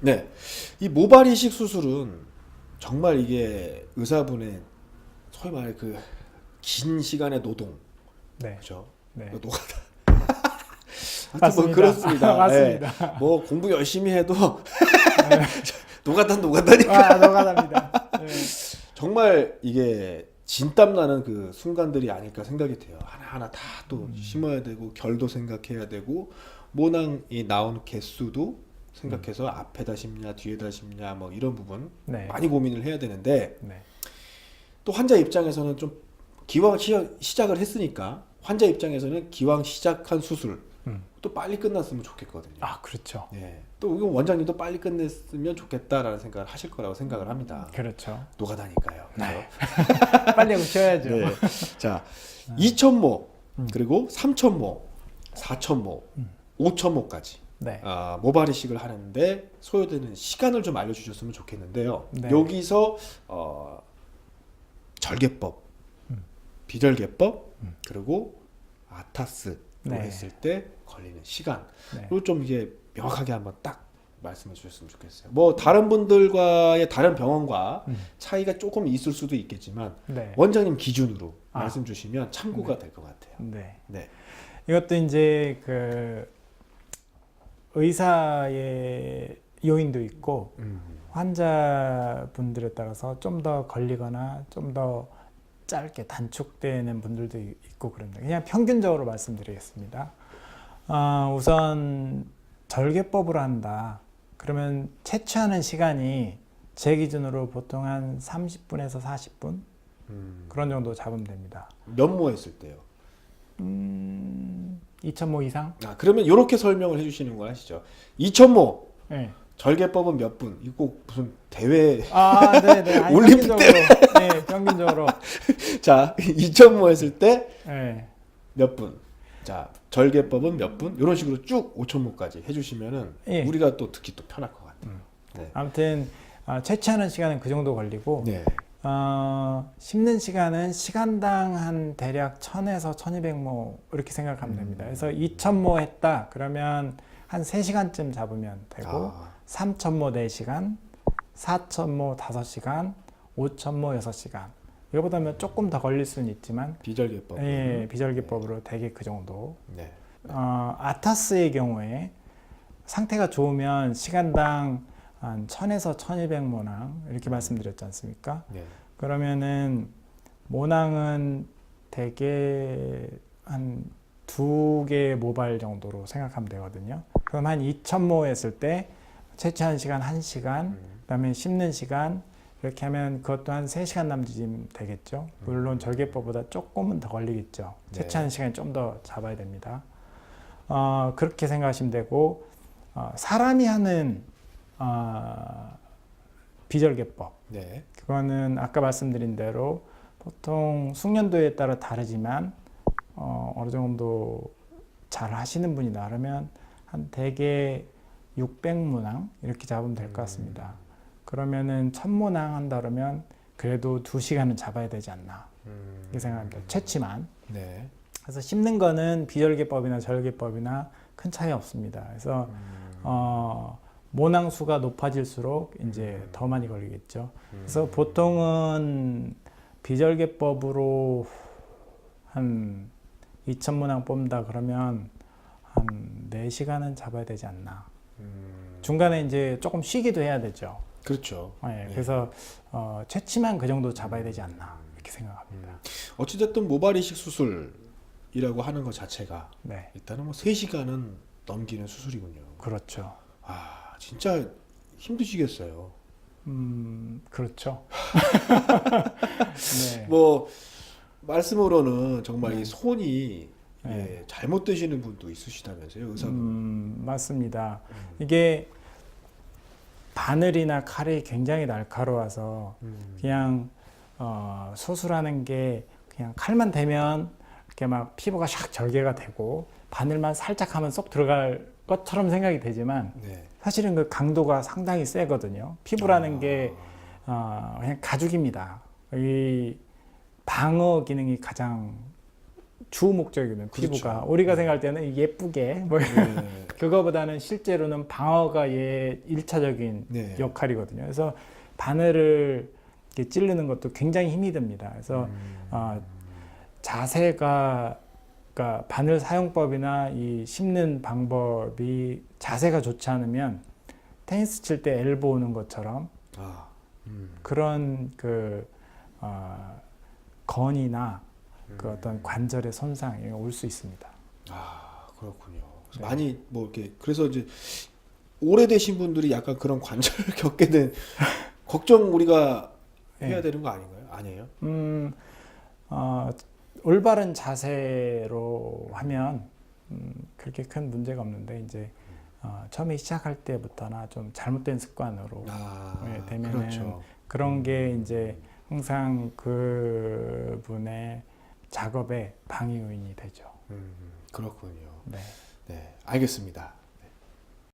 네. 이 모발 이식 수술은 정말 이게 의사분의 소위 말해 그 긴 시간의 노동. 네. 그죠? 네. 노가다. 하여튼 뭐 맞습니다. 그렇습니다. 맞습니다. 예. 뭐 공부 열심히 해도 노가다 노가다니까 아, 노가다입니다. 네. 정말 이게 진땀 나는 그 순간들이 아닐까 생각이 돼요. 하나하나 다또 음. 심어야 되고 결도 생각해야 되고 모낭이 나오는 개수도 생각해서 앞에다 심냐 뒤에다 심냐 뭐 이런 부분 음. 네. 많이 고민을 해야 되는데 네. 또 환자 입장에서는 좀 기왕 시작, 시작 을 했으니까 환자 입장에서는 기왕 시작한 수술 음. 또 빨리 끝났으면 좋겠거든요. 아, 그렇죠. 예. 또 원장님도 빨리 끝냈으면 좋겠다라는 생각을 하실 거라고 생각을 합니다. 그렇죠. 노가다니까요. 네. 빨리 오셔야죠. 네. 자, 2천모 음. 그리고 3천모, 4천모, 음. 5천모까지 네. 아, 모발 이식을 하는데 소요되는 시간을 좀 알려주셨으면 좋겠는데요. 네. 여기서 어, 절개법, 음. 비절개법 음. 그리고 아타스로 네. 했을 때 걸리는 시간 네. 좀 이게 명확하게 한번 딱 말씀해 주셨으면 좋겠어요. 뭐 다른 분들과의 다른 병원과 음. 차이가 조금 있을 수도 있겠지만 네. 원장님 기준으로 아. 말씀 주시면 참고가 될것 같아요. 네. 네. 이것도 이제 그 의사의 요인도 있고 음. 환자분들에 따라서 좀 더 걸리거나 좀 더 짧게 단축되는 분들도 있고 그럽니다. 그냥 평균적으로 말씀드리겠습니다. 어, 우선 절개법으로 한다. 그러면 채취하는 시간이 제 기준으로 보통 한 30분에서 40분 음. 그런 정도 잡으면 됩니다. 면모 했을 때요. 음, 2,000모 이상? 아, 그러면 이렇게 설명을 해주시는 거 아시죠? 2천모 네. 절개법은 몇 분? 이거 꼭 무슨 대회 아, 네, 네. 아니, 올림픽 평균적으로. 네, 평균적으로. 자 2천모 했을 때몇 네. 분? 자 절개법은 몇 분? 이런 식으로 쭉 5천모까지 해주시면은 예. 우리가 또 듣기 또 편할 것 같아요. 음. 네. 아무튼 아, 채취하는 시간은 그 정도 걸리고 네. 어, 심는 시간은 시간당 한 대략 1000에서 1200모 이렇게 생각하면 음. 됩니다. 그래서 2000모 했다 그러면 한 3시간쯤 잡으면 되고 아, 3000모 4시간, 4000모 5시간, 5000모 6시간. 이거보다는 조금 더 걸릴 수는 있지만 비절개법. 예, 비절개법으로 대개 그 정도. 네. 어, 아타스의 경우에 상태가 좋으면 시간당 한 1000에서 1200모낭 이렇게 말씀드렸지 않습니까? 네. 그러면은 모낭은 대개 한 두 개의 모발 정도로 생각하면 되거든요. 그럼 한 2000모 했을 때 채취하는 시간 1시간, 음. 그다음에 심는 시간 이렇게 하면 그것도 한 3시간 남짓 되겠죠. 물론 절개법보다 조금은 더 걸리겠죠. 네. 채취하는 시간이 좀 더 잡아야 됩니다. 어, 그렇게 생각하시면 되고 어, 사람이 하는 어, 비절개법 네. 그거는 아까 말씀드린 대로 보통 숙련도에 따라 다르지만 어, 어느 정도 잘 하시는 분이 나르면 한 대개 600문항 이렇게 잡으면 될 것 같습니다. 그러면은 1000문항 한다 그러면 그래도 2시간은 잡아야 되지 않나 음. 이렇게 생각합니다. 채취만. 네. 그래서 씹는 거는 비절개법이나 절개법이나 큰 차이 없습니다. 그래서 음. 어, 모낭수가 높아질수록 이제 더 많이 걸리겠죠. 그래서 음. 보통은 비절개법으로 한 2,000문항 뽑는다 그러면 한 4시간은 잡아야 되지 않나. 음. 중간에 이제 조금 쉬기도 해야 되죠. 그렇죠. 예, 네. 그래서 어, 채취만 그 정도 잡아야 되지 않나. 이렇게 생각합니다. 어찌됐든 모발 이식 수술이라고 하는 것 자체가 네, 일단은 뭐 3시간은 넘기는 수술이군요. 그렇죠. 아, 진짜 힘드시겠어요. 음, 그렇죠. 네. 뭐 말씀으로는 정말 네. 이 손이 네. 예, 잘못되시는 분도 있으시다면서요, 의사분. 음, 맞습니다. 이게 바늘이나 칼이 굉장히 날카로워서 음. 그냥 어, 수술하는 게 그냥 칼만 대면 이렇게 막 피부가 샥 절개가 되고 바늘만 살짝 하면 쏙 들어갈 것처럼 생각이 되지만 네. 사실은 그 강도가 상당히 세거든요. 피부라는 아. 게 어, 그냥 가죽입니다. 이 방어 기능이 가장 주 목적이거든요. 그렇죠. 피부가 우리가 생각할 때는 예쁘게 뭐 네. 그거보다는 실제로는 방어가 얘 일차적인 네. 역할이거든요. 그래서 바늘을 찌르는 것도 굉장히 힘이 듭니다. 그래서 음. 아, 자세가 그러니까 바늘 사용법이나 이 씹는 방법이 자세가 좋지 않으면 테니스 칠 때 엘보 오는 것처럼 아, 음. 그런 그 어, 건이나 그 음. 어떤 관절의 손상이 올 수 있습니다. 아 그렇군요. 그래서 네. 많이 뭐 이렇게 그래서 이제 오래되신 분들이 약간 그런 관절을 겪게 된 걱정 우리가 해야 네. 되는 거 아닌가요? 아니에요? 음, 어, 올바른 자세로 하면 음, 그렇게 큰 문제가 없는데 이제 어, 처음에 시작할 때부터나 좀 잘못된 습관으로 아 네, 되면은 그렇죠. 그런 게 이제 항상 그분의 작업에 방해 요인이 되죠. 음, 그렇군요. 네. 네, 알겠습니다.